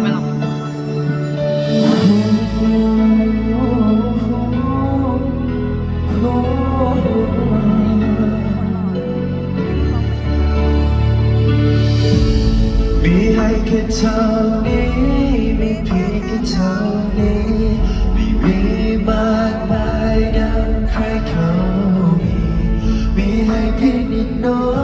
ไม่หรอกให้แค่เท่านี้มีเพียงแเท่านี้ไม่มีมากมายดังใครเขามีมีให้เพียงนิดน้อย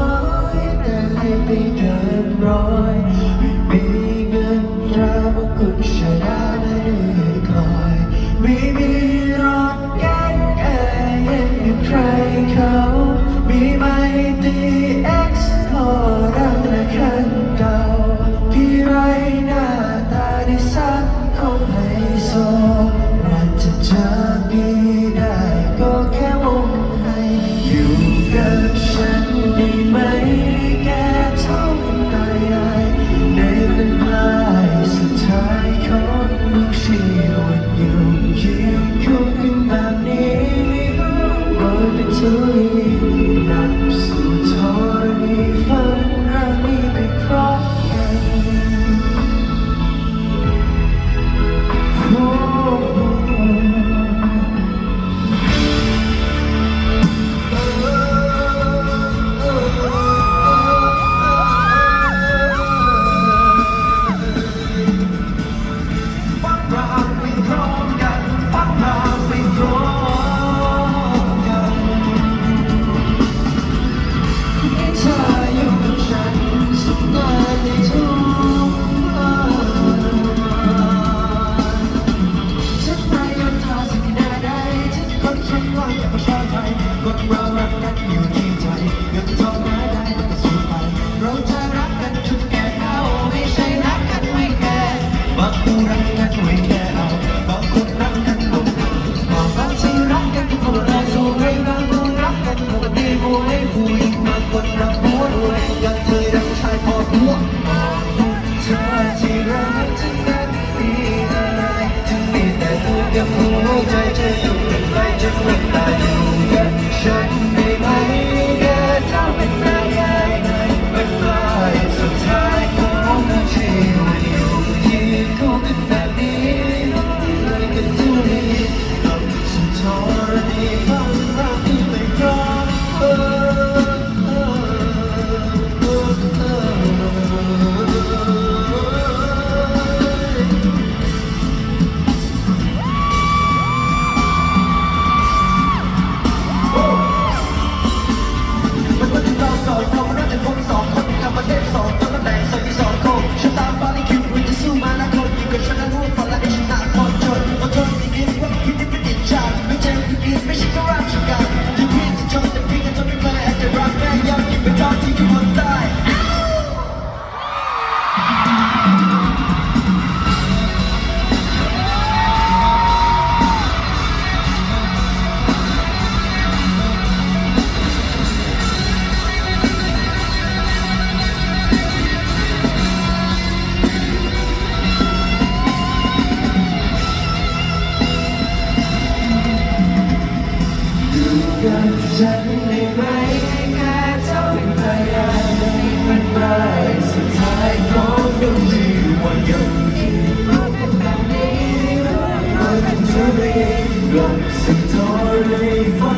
Tolerate,